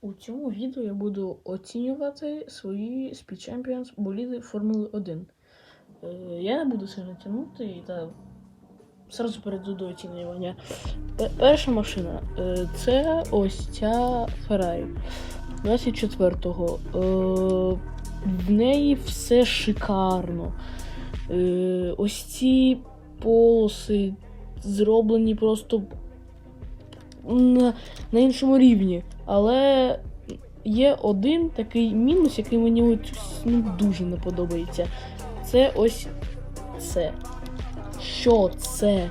У цьому відео я буду оцінювати свої Speed Champions боліди Формули 1. Е, я не буду сильно тягнути та сразу перейду до оцінювання. Перша машина е, це ось ця Ferrari 24-го. Е, В неї все шикарно. Е, Ось ці полоси зроблені просто на, на іншому рівні. Але є один такий мінус, який мені от, ну, дуже не подобається. Це ось це. Що це?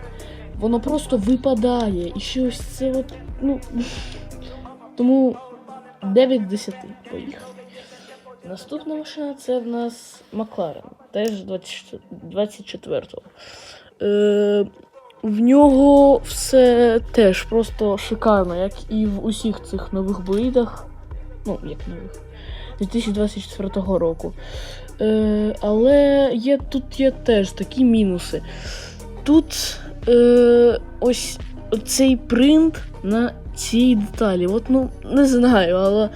Воно просто випадає. І ще ось це от. Ну. Тому 9 з 10. Поїхали. Наступна машина це в нас Макларен. Теж 24-го. Е, в нього все теж просто шикарно, як і в усіх цих нових болідах. Ну, як нових. 2024 року. Е, але є, тут є теж такі мінуси. Тут е, ось цей принт на цій деталі. От, ну, не знаю, але,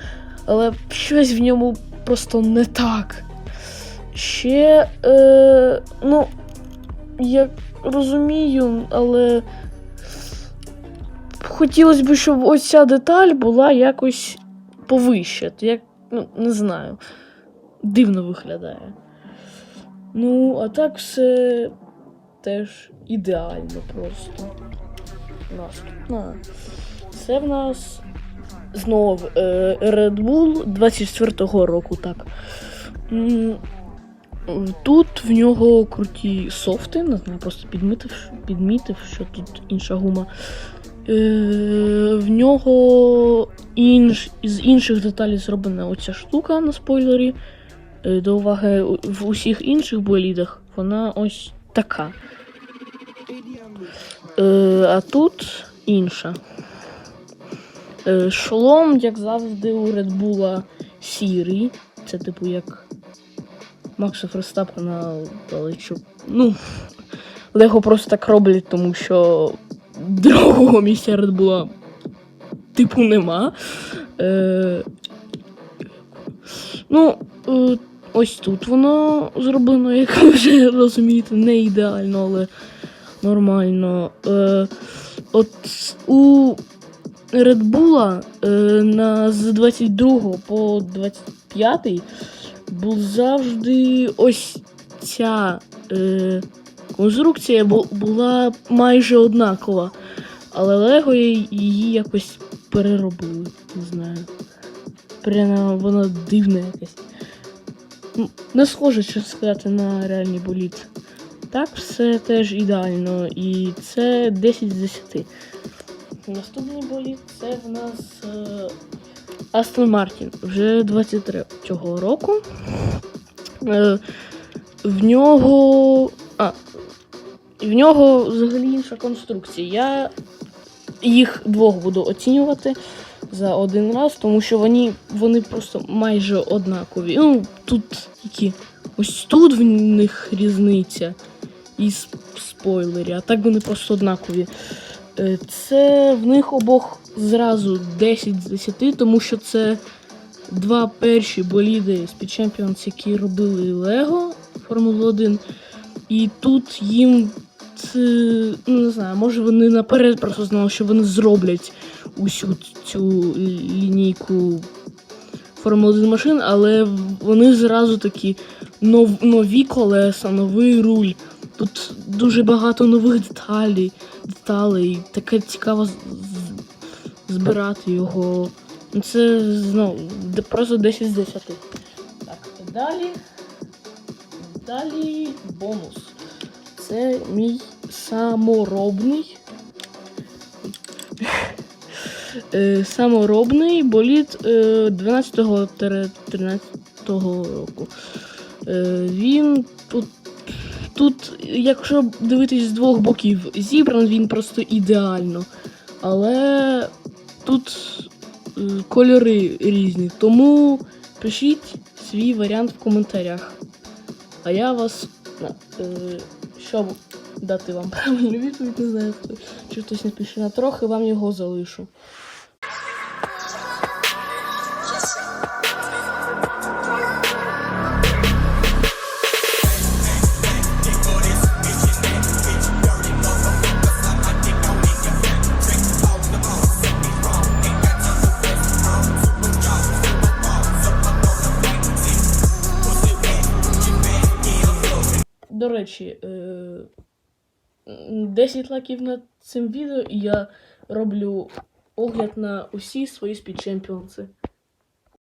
але щось в ньому просто не так. Ще, е, ну, я розумію, але хотілося б, щоб ось ця деталь була якось повище. Як, ну, не знаю. Дивно виглядає. Ну, а так все теж ідеально просто. Наступна. Це в нас знову е, Red Bull 24-го року, так. Тут в нього круті софти, не знаю, просто підмітив, підмітив, що тут інша гума. Е, в нього інш, з інших деталей зроблена оця штука на спойлері. Е, до уваги, в усіх інших болідах вона ось така. Е, а тут інша. Е, шолом, як завжди, у Bull сірий. Це типу як Макса Ферстапена, але що. Ну, Лего просто так роблять, тому що другого місця Red Bull типу нема. Е, ну, е, ось тут воно зроблено, як ви вже розумієте, не ідеально, але нормально. Е, от у Red Bull е, на, з 22 по 25 був завжди ось ця е, конструкція бу- була майже однакова. Але Лего її якось переробили. Не знаю. Прямо вона дивна якась. Не схоже, що сказати, на реальний боліт. Так, все теж ідеально. І це 10 з 10. Наступний боліт це в нас е, Астон Мартін вже 23-го року. Е, в нього. А, в нього взагалі інша конструкція. Я їх двох буду оцінювати за один раз, тому що вони, вони просто майже однакові. Ну, тут які. Ось тут в них різниця і спойлері, а так вони просто однакові. Е, Це в них обох зразу 10 з 10, тому що це два перші боліди Speed Champions, які робили Лего Формулу 1. І тут їм це, ну не знаю, може вони наперед просто знали, що вони зроблять усю цю лінійку Формули 1 машин, але вони зразу такі нов, нові колеса, новий руль. Тут дуже багато нових деталей, деталей. Таке цікаво з- з- збирати його. Це знову просто 10 з 10. Так, далі. Далі бонус. Це мій саморобний. Е, саморобний боліт е, 12-13 року. Е, Він тут, тут, якщо дивитись з двох боків, зібраний він просто ідеально. Але тут е, кольори різні. Тому пишіть свій варіант в коментарях. А я вас На, е, щоб дати вам правильну відповідь, не знаю, чи хтось не пише на трохи, вам його залишу. До речі, е, 10 лайків над цим відео, і я роблю огляд на усі свої спідчемпіонси.